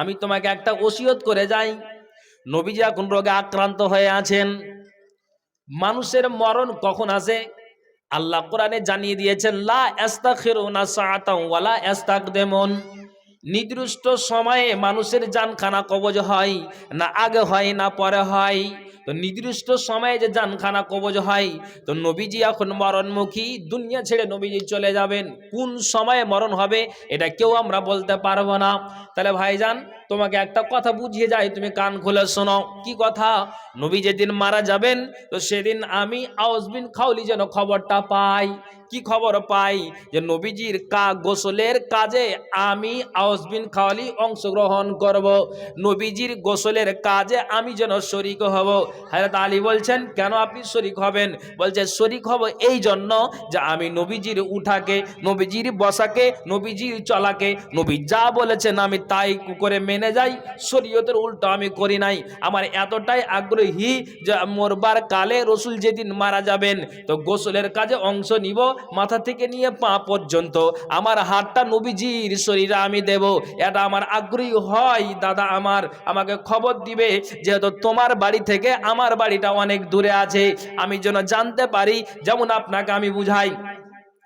আমি তোমাকে একটা ওসিয়ত করে যাই। নবীজি কোন রোগে আক্রান্ত হয়ে আছেন। মানুষের মরণ কখন আসে? আল্লাহ কোরআনে জানিয়ে দিয়েছেন, লা নিদৃষ্ট নির্দিষ্ট সময়ে মানুষের জানখানা কবজ হয়, না আগে হয়, না পরে হয়। তো নির্দিষ্ট সময়ে যে জানখানা কবজ হয়, তো নবীজি এখন মরণমুখী, দুনিয়া ছেড়ে নবীজি চলে যাবেন। কোন সময়ে মরণ হবে, এটা কেউ আমরা বলতে পারব না। তাহলে ভাইজান, তোমাকে একটা কথা বুঝিয়ে যাই, তুমি কান খুলে শোনো। কি কথা? নবী যেদিন মারা যাবেন, তো সেদিন আমি আউসবিন খাওলি যেন খবরটা পাই। কি খবর পাই? যে নবীজির কা, গোসলের কাজে আমি আউসবিন খাওয়ালি অংশগ্রহণ করব। নবীজির গোসলের কাজে আমি যেন শরিক হব। হযরত আলী বলছেন, কেন আপনি শরিক হবেন? বলছে, শরিক হব এই জন্য যে আমি নবীজির উঠাকে, নবীজির বসাকে, নবীজির চলাকে, নবী যা বলেছেন আমি তাই করে মেনে যাই। শরীয়তের উল্টো আমি করি নাই। আমার এতটাই আগ্রহী যে মরবার কালে রসুল যেদিন মারা যাবেন, তো গোসলের কাজে অংশ নিব। মাথা থেকে নিয়ে পা পর্যন্ত। আমার হাতটা নবীজির শরীরে আমি দেব। এটা আমার আগ্রহী হয়। দাদা আমার আমাকে খবর দিবে, যেহেতু তোমার বাড়ি থেকে আমার বাড়িটা অনেক দূরে আছে। আমি যেন জানতে পারি, যেমন আপনাকে আমি বুঝাই।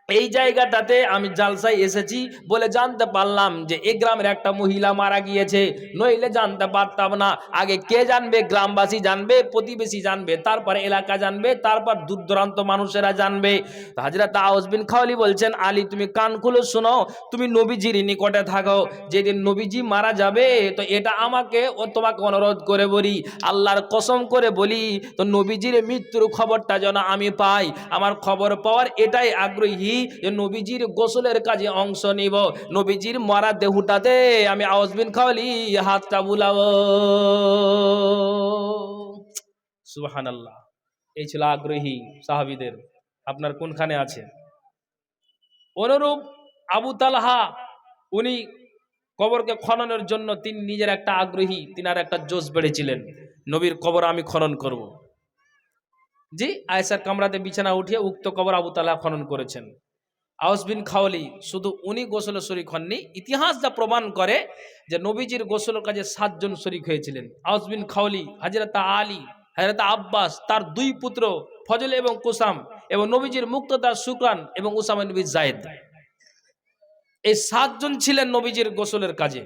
এই জায়গাটাতে আমি জালসায় এসেছি বলে জানতে পারলাম যে এই গ্রামের একটা মহিলা মারা গিয়েছে। নইলে জানতে পারতাম না। আগে কে জানবে? গ্রামবাসী জানবে, প্রতিবেশী জানবে, তারপরে এলাকা জানবে, তারপর দূর দূরান্ত মানুষেরা জানবে। হাজরা আউসবিন খাওয়ালি বলছেন, আলী, তুমি কান খুলে, শোনো, তুমি নবীজির নিকটে থাকো। যেদিন নবীজি মারা যাবে, তো এটা আমাকে ও তোমাকে অনুরোধ করে বলি, আল্লাহর কসম করে বলি, তো নবীজির মৃত্যুর খবরটা যেন আমি পাই। আমার খবর পাওয়ার এটাই আগ্রহী যে নবীজির গোসলের কাজে অংশ নিব। নবীজির মরা দেহুটাতে আমি আউসবিন খাওয়ালি, হাতটা বুলাবো। সুহান আল্লাহ এই ছিল আগ্রহী সাহাবিদের। আপনার কোনখানে আছে? অনুরূপ আবু তালহা, উনি কবরকে খননের জন্য তিনি নিজের একটা আগ্রহী, তিনার একটা জোশ বেড়েছিলেন। নবীর কবর আমি খনন করব। জি আয়েসার কামরাতে বিছানা উঠিয়ে উক্ত কবর আবু তালা খনন করেছেন। আউস বিন খাওয়ালি শুধু উনি গোসল শরিক হননি, ইতিহাস যা প্রমাণ করে যে নবীজির গোসলের কাজে সাতজন শরিক হয়েছিলেন। আউস বিন খাওয়ালি, হাজরতা আলী, হাজরতা আব্বাস, তার দুই পুত্র ফজল এবং কুসাম এবং নবীজির মুক্তদার সুকান এবং উসামা নবী জায়েদ। এই সাতজন ছিলেন নবীজির গোসলের কাজে।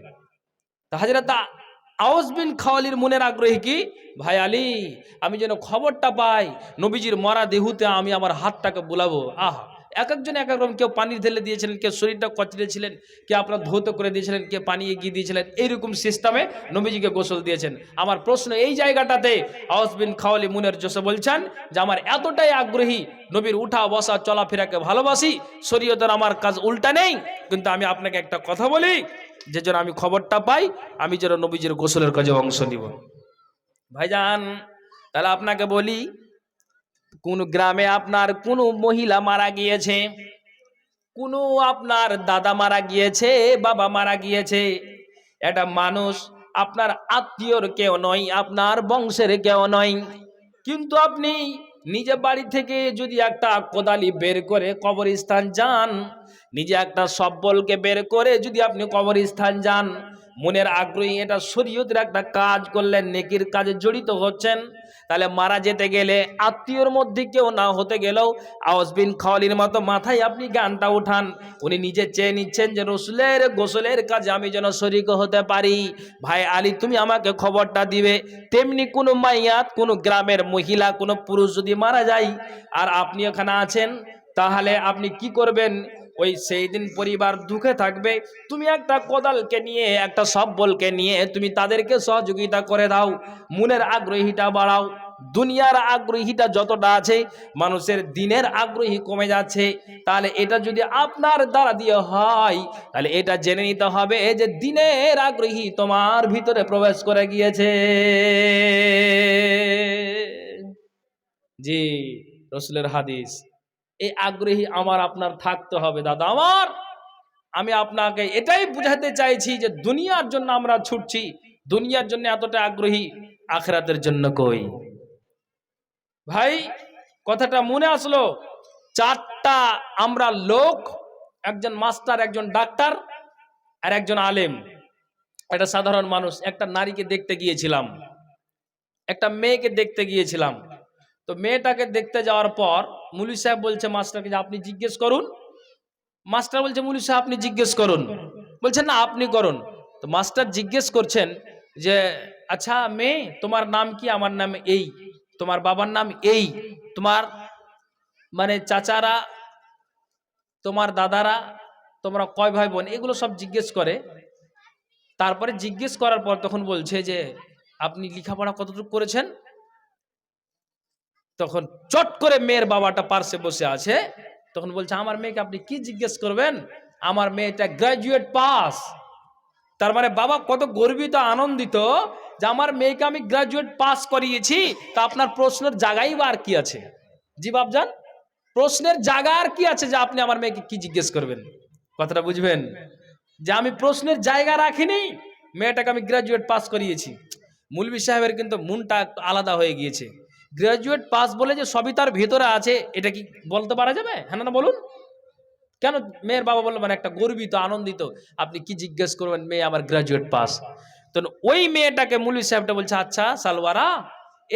হাজরতা আউস বিন খাওয়ালির মনের আগ্রহী কি? ভাই আলী, আমি যেন খবরটা পাই, নবীজির মরা দেহুতে আমি আমার হাতটাকে বোলাবো। আহ! এক একজন এক এক রকম কেউ পানি ঢেলে দিয়েছিলেন, কেউ শরীরটা কচড়েছিলেন কেউ আপনার ধৌত করে দিয়েছিলেন, কেউ পানি এগিয়ে দিয়েছিলেন, এইরকম সিস্টেমে নবীজিকে গোসল দিয়েছেন। আমার প্রশ্ন এই জায়গাটাতে আউস বিন খাওয়ালি মুনের জোসে বলছেন যে, আমার এতটাই আগ্রহী নবীর উঠা বসা চলাফেরাকে ভালোবাসি, শরীয়তের আমার কাজ উল্টা নেই, কিন্তু আমি আপনাকে একটা কথা বলি, যে যেন আমি খবরটা পাই, আমি যেন নবীজির গোসলের কাজে অংশ নিব। ভাইজান, তাহলে আপনাকে বলি কোন গ্রামে আপনার কোনো মহিলা মারা গিয়েছে? কোনো আপনার দাদা মারা গিয়েছে, বাবা মারা গিয়েছে? এটা মানুষ আপনার আত্মীয়র কেউ নয়, আপনার বংশের কেউ নয়। কিন্তু আপনি নিজে বাড়ি থেকে যদি একটা কোদালি বের করে কবরস্থান যান, নিজে একটা সব্বলকে বের করে যদি আপনি কবরস্থান যান মনের আগ্রহী, এটা শরীয়তের একটা কাজ করলেন নেকির কাজে জড়িত হচ্ছেন। তাহলে মারা যেতে গেলে আত্মীয়র মধ্যে কেউ না হতে গেলেও আওয়াজবিন খাওয়ালির মতো মাথায় আপনি গানটা উঠান। উনি নিজে চেয়ে নিচ্ছেন যে, রসুলের গোসলের কাজে আমি যেন শরিক হতে পারি। ভাই আলী, তুমি আমাকে খবরটা দিবে। তেমনি কোনো মাইয়াত, কোনো গ্রামের মহিলা, কোনো পুরুষ যদি মারা যায়, আর আপনি ওখানে আছেন, তাহলে আপনি কি করবেন? ওই সেই দিন পরিবার দুঃখে থাকবে। তুমি একটা কোদালকে নিয়ে, একটা সব্বলকে নিয়ে তুমি তাদেরকে সহযোগিতা করে দাও। মনের আগ্রহীটা বাড়াও। দুনিয়ার আগ্রহীটা যতটা আছে, মানুষের দিনের আগ্রহী কমে যাচ্ছে। তাহলে এটা যদি আপনার দ্বারা দিয়ে হয়, তাহলে এটা জেনে নিতে হবে যে দিনের আগ্রহী তোমার ভিতরে প্রবেশ করে গিয়েছে। জি, রসুলের হাদিস। এই আগ্রহী আমার আপনার থাকতে হবে, দাদা আমার। আমি আপনাকে এটাই বুঝাতে চাইছি যে দুনিয়ার জন্য আমরা ছুটছি, দুনিয়ার জন্য এতটা আগ্রহী, আখরাতের জন্য কই? ভাই, কথাটা মনে আসলো, চারটা আমরা লোক, একজন মাস্টার, একজন ডাক্তার আর একজন আলেম। একটা সাধারণ মানুষ, একটা নারীকে দেখতে গিয়েছিলাম, একটা মেয়েকে দেখতে গিয়েছিলাম। তো মেয়েটাকে দেখতে যাওয়ার পর মুলি সাহেব বলছে, মাস্টারকে যে আপনি জিজ্ঞেস করুন। মাস্টার বলছে, মুলি সাহেব, আপনি জিজ্ঞেস করুন। বলছেন না, আপনি করুন। তো মাস্টার জিজ্ঞেস করছেন যে আচ্ছা মেয়ে, তোমার নাম কি? আমার নাম এই। তোমার বাবার নাম এই। তোমার মানে চাচারা, তোমার দাদারা, তোমরা কয় ভাই বোন এগুলো সব জিজ্ঞেস করে। তারপরে জিজ্ঞেস করার পর তখন বলছে যে, আপনি লেখাপড়া কতটুকু করেছেন? তখন চট করে মেয়ের বাবাটা পার্শ্বে বসে আছে। তখন বলছে, আমার মেয়েকে আপনি কি জিজ্ঞেস করবেন? আমার মেয়েটা গ্রাজুয়েট পাস তার মানে বাবা কত গর্বিত, আনন্দিত যে আমার মেয়েকে আমি গ্রাজুয়েট পাস করিয়েছি, তা আপনার প্রশ্নের জায়গাই বা আর কি আছে? জি বাবজান প্রশ্নের জায়গা আর কি আছে যে আপনি আমার মেয়েকে কি জিজ্ঞেস করবেন? কথাটা বুঝবেন? যে আমি প্রশ্নের জায়গা রাখিনি, মেয়েটাকে আমি গ্রাজুয়েট পাস করিয়েছি। মুলবি সাহেবের কিন্তু মনটা আলাদা হয়ে গিয়েছে। গ্রাজুয়েট পাস বলে যে সবই তার ভেতরে আছে, এটা কি বলতে পারা যাবে? হ্যাঁ না বলুন। কেন মেয়ের বাবা বলল মানে একটা গর্বিত, আনন্দিত, আপনি কি জিজ্ঞেস করবেন, মেয়ে আমার গ্রাজুয়েট পাস তো ওই মেয়েটাকে মুলি সাহেবটা বলছে আচ্ছা সালওয়ারা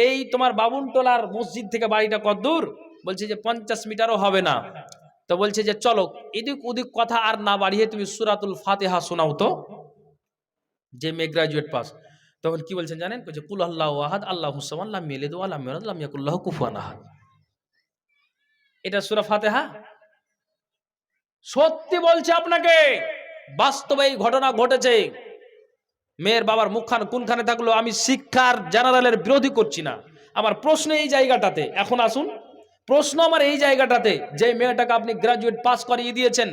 এই তোমার বাবুনটোলার মসজিদ থেকে বাড়িটা কত দূর? বলছে যে, পঞ্চাশ মিটারও হবে না। তো বলছে যে, চলো, এদিক ওদিক কথা আর না বাড়িয়ে তুমি সুরাতুল ফাতেহা শোনাও তো, যে মেয়ে গ্রাজুয়েট পাস তখন কি বলছেন জানেন? বলছে কুল আল্লাহ আহাদ, আল্লাহ মেলে দো আল্লাহ মেরাদ আল্লাহ মিয়াকুল্লাহ কুফুয়ান আহাদ। এটা সুরা ফাতেহা? সত্যি বলছে আপনাকে, বাস্তবে এই ঘটনা ঘটেছে। মেয়ের বাবার মুখখান কোনখানে থাকল আমি শিক্ষার জেনারেলের বিরোধী করছি না। আমার প্রশ্ন এই জায়গাটাতে, এখন আসুন, প্রশ্ন আমার এই জায়গাটাতে, যে মেয়েটাকে আপনি গ্রাজুয়েট পাস করিয়ে দিয়েছেন,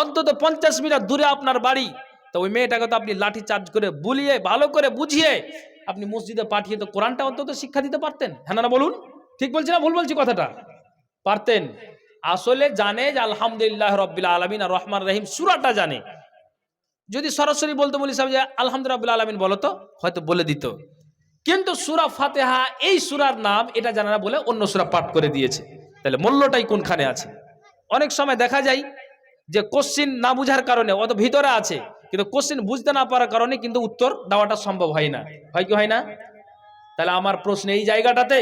অন্তত পঞ্চাশ মিটার দূরে আপনার বাড়ি তো ওই মেয়েটাকে তো আপনি লাঠি চার্জ করে বুলিয়ে, ভালো করে বুঝিয়ে আপনি মসজিদে পাঠিয়ে তো কোরআনটা অন্তত শিক্ষা দিতে পারতেন। হ্যাঁ না বলুন? ঠিক বলছি না? ভুল বলছি কথাটা? পারতেন। আসলে জানে যে আলহামদুলিল্লাহ রব্বিল আলমিন আর রহমান রহিম সুরাটা জানে। যদি সরাসরি বলতে বলি সাহেব যে আলহামদুলিল্লাহ আলমিন বলো তো, হয়তো বলে দিত। কিন্তু সুরা ফাতেহা, এই সুরার নাম এটা জানা না বলে অন্য সুরা পাঠ করে দিয়েছে। তাহলে মূল্যটাই কোনখানে আছে? অনেক সময় দেখা যায় যে কোশ্চিন না বুঝার কারণে অত ভিতরে আছে। কিন্তু কোশ্চেন বুঝতে না পারার কারণে কিন্তু উত্তর দেওয়াটা সম্ভব হয় না। হয় কি হয় না? তাহলে আমার প্রশ্ন এই জায়গাটাতে